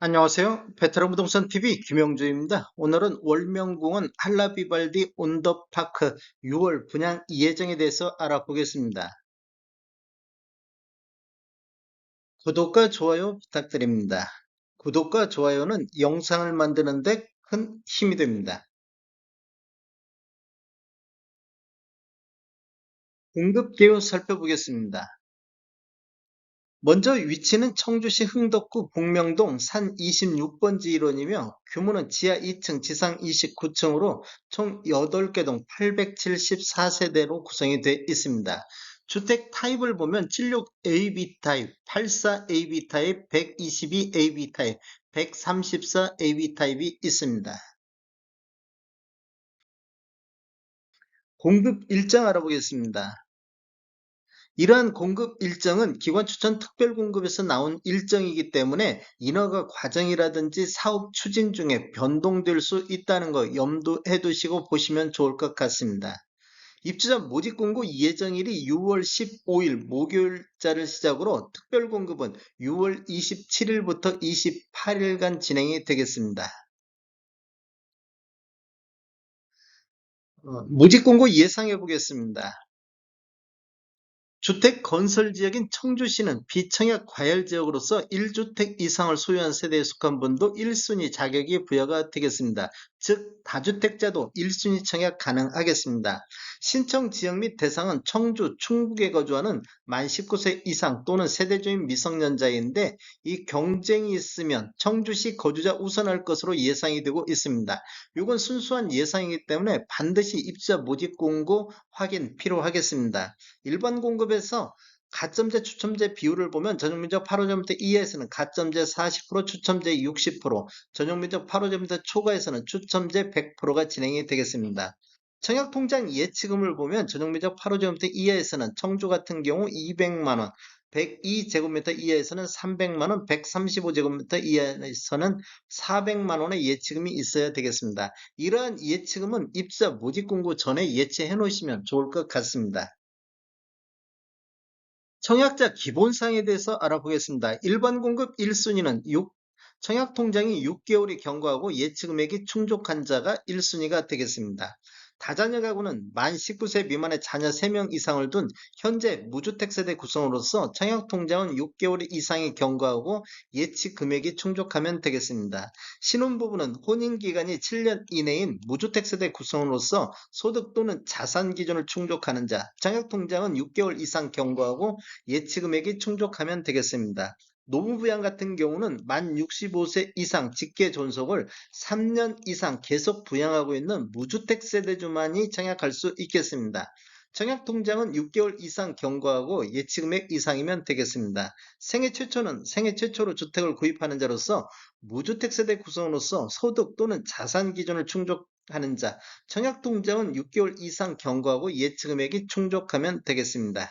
안녕하세요. 베테랑 부동산 TV 김영주입니다. 오늘은 월명공원 한라비발디 온더파크 6월 분양 예정에 대해서 알아보겠습니다. 구독과 좋아요 부탁드립니다. 구독과 좋아요는 영상을 만드는데 큰 힘이 됩니다. 공급 개요 살펴보겠습니다. 먼저 위치는 청주시 흥덕구 복명동 산 26번지 일원이며 규모는 지하 2층, 지상 29층으로 총 8개 동 874세대로 구성이 되어 있습니다. 주택 타입을 보면 76AB 타입, 84AB 타입, 122AB 타입, 134AB 타입이 있습니다. 공급 일정 알아보겠습니다. 이러한 공급 일정은 기관 추천 특별 공급에서 나온 일정이기 때문에 인허가 과정이라든지 사업 추진 중에 변동될 수 있다는 거 염두해 두시고 보시면 좋을 것 같습니다. 입주자 모집 공고 예정일이 6월 15일 목요일자를 시작으로 특별 공급은 6월 27일부터 28일간 진행이 되겠습니다. 어, 모집 공고 예상해 보겠습니다. 주택 건설 지역인 청주시는 비청약 과열 지역으로서 1주택 이상을 소유한 세대에 속한 분도 1순위 자격이 부여가 되겠습니다. 즉 다주택자도 1순위 청약 가능하겠습니다. 신청 지역 및 대상은 청주, 충북에 거주하는 만 19세 이상 또는 세대주인 미성년자인데 이 경쟁이 있으면 청주시 거주자 우선할 것으로 예상이 되고 있습니다. 이건 순수한 예상이기 때문에 반드시 입주자 모집 공고 확인 필요하겠습니다. 일반 공급에서 가점제 추첨제 비율을 보면 전용면적 8호점부터 이하에서는 가점제 40%, 추첨제 60%, 전용면적 8호점부터 초과에서는 추첨제 100%가 진행이 되겠습니다. 청약통장 예치금을 보면 전용면적 8호제곱미터 이하에서는 청주 같은 경우 200만원, 102제곱미터 이하에서는 300만원, 135제곱미터 이하에서는 400만원의 예치금이 있어야 되겠습니다. 이러한 예치금은 입사 모집 공고 전에 예치해 놓으시면 좋을 것 같습니다. 청약자 기본사항에 대해서 알아보겠습니다. 일반 공급 1순위는 6, 청약 통장이 6개월이 경과하고 예치금액이 충족한 자가 1순위가 되겠습니다. 다자녀 가구는 만 19세 미만의 자녀 3명 이상을 둔 현재 무주택 세대 구성으로서 청약통장은 6개월 이상이 경과하고 예치 금액이 충족하면 되겠습니다. 신혼부부는 혼인기간이 7년 이내인 무주택 세대 구성으로서 소득 또는 자산 기준을 충족하는 자, 청약통장은 6개월 이상 경과하고 예치 금액이 충족하면 되겠습니다. 노무부양 같은 경우는 만 65세 이상 직계 존속을 3년 이상 계속 부양하고 있는 무주택 세대주만이 청약할 수 있겠습니다. 청약 통장은 6개월 이상 경과하고 예치금액 이상이면 되겠습니다. 생애 최초는 생애 최초로 주택을 구입하는 자로서 무주택 세대 구성으로서 소득 또는 자산 기준을 충족하는 자, 청약 통장은 6개월 이상 경과하고 예치금액이 충족하면 되겠습니다.